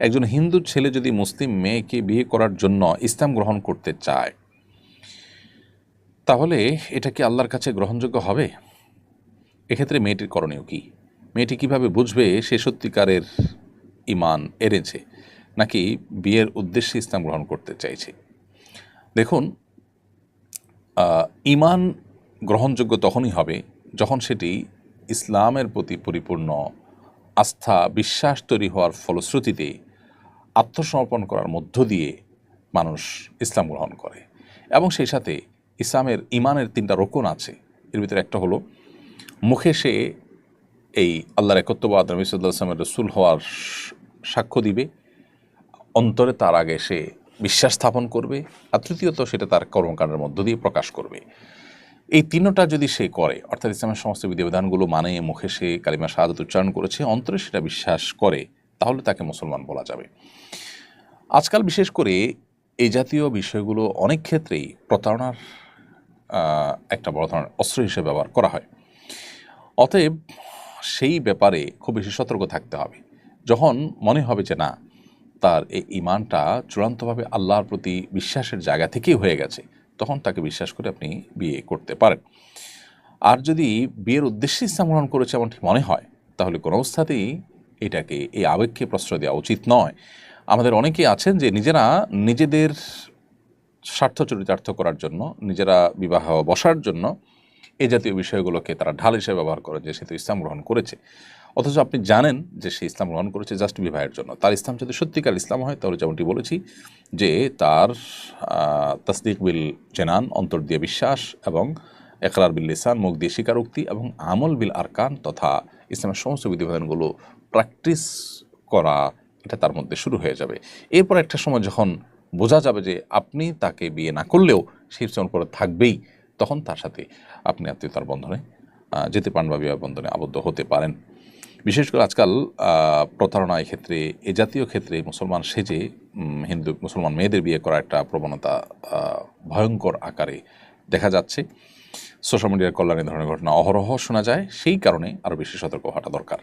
একজন হিন্দু ছেলে যদি মুসলিম মেয়েকে বিয়ে করার জন্য ইসলাম গ্রহণ করতে চায়, তাহলে এটা কি আল্লাহর কাছে গ্রহণযোগ্য হবে? এক্ষেত্রে মেয়েটির করণীয় কি? মেয়েটি কীভাবে বুঝবে সে সত্যিকারের ইমান এনেছে, নাকি বিয়ের উদ্দেশ্যে ইসলাম গ্রহণ করতে চাইছে? দেখুন ইমান গ্রহণযোগ্য তখনই হবে যখন সেটি ইসলামের প্রতি পরিপূর্ণ আস্থা, বিশ্বাস তৈরি হওয়ার ফলশ্রুতিতে আত্মসমর্পণ করার মধ্য দিয়ে মানুষ ইসলাম গ্রহণ করে। এবং সেই সাথে ইসলামের ইমানের তিনটা রোকন আছে। এর ভিতরে একটা হলো, মুখে সে এই আল্লাহর একত্ববাদ, নবী সাল্লাহ আসলামের রসুল হওয়ার সাক্ষ্য দিবে। অন্তরে তার আগে সে বিশ্বাস স্থাপন করবে। আর তৃতীয়ত, সেটা তার কর্মকাণ্ডের মধ্য দিয়ে প্রকাশ করবে। এই তিনটা যদি সে করে, অর্থাৎ ইসলামের সমস্ত বিধিবিধানগুলো মানে মুখে সে কালিমা শাহাদত উচ্চারণ করেছে, অন্তরে সেটা বিশ্বাস করে তাহলে তাকে মুসলমান বলা যাবে। আজকাল বিশেষ করে এই জাতীয় বিষয়গুলো অনেক ক্ষেত্রেই প্রতারণার একটা বড় ধরনের অস্ত্র হিসেবে ব্যবহার করা হয়। অতএব সেই ব্যাপারে খুব বেশি সতর্ক থাকতে হবে। যখন মনে হবে যে না, তার এই ইমানটা চূড়ান্তভাবে আল্লাহর প্রতি বিশ্বাসের জায়গা থেকেই হয়ে গেছে, তখন তাকে বিশ্বাস করে আপনি বিয়ে করতে পারেন। আর যদি বিয়ের উদ্দেশ্যে ইসলাম গ্রহণ করেছে এমনটি মনে হয়, তাহলে কোনো অবস্থাতেই এটাকে, এই আবেগকে প্রশ্রয় দেওয়া উচিত নয়। আমাদের অনেকেই আছেন যে নিজেরা নিজেদের স্বার্থ চরিতার্থ করার জন্য, নিজেরা বিবাহ বসার জন্য এই জাতীয় বিষয়গুলোকে তারা ঢাল হিসেবে ব্যবহার করে যে সে তো ইসলাম গ্রহণ করেছে। অথচ আপনি জানেন যে সে ইসলাম গ্রহণ করেছে জাস্ট বিবাহের জন্য। তার ইসলাম যদি সত্যিকার ইসলাম হয়, তাহলে যেমনটি বলেছি যে তার তাসদিক বিল জেনান, অন্তর দিয়ে বিশ্বাস এবং একরার বিল লিসান, মুখ দিয়ে স্বীকারোক্তি এবং আমল বিল আরকান তথা ইসলামের সমস্ত বিধিবিধানগুলো প্র্যাকটিস করা, এটা তার মধ্যে শুরু হয়ে যাবে। এরপর একটা সময় যখন বোঝা যাবে যে আপনি তাকে বিয়ে না করলেও সেই উপরে থাকবেই, তখন তার সাথে আপনি আত্মীয়তার বন্ধনে যেতে পারেন বা বিবাহ বন্ধনে আবদ্ধ হতে পারেন। বিশেষ করে আজকাল প্রতারণা ক্ষেত্রে, এ জাতীয় ক্ষেত্রে মুসলমান সেজে হিন্দু, মুসলমান মেয়েদের বিয়ে করা একটা প্রবণতা ভয়ঙ্কর আকারে দেখা যাচ্ছে। সোশ্যাল মিডিয়ার কল্যাণে ধরনের ঘটনা অহরহ শোনা যায়, সেই কারণে আরও বেশি সতর্ক হওয়াটা দরকার।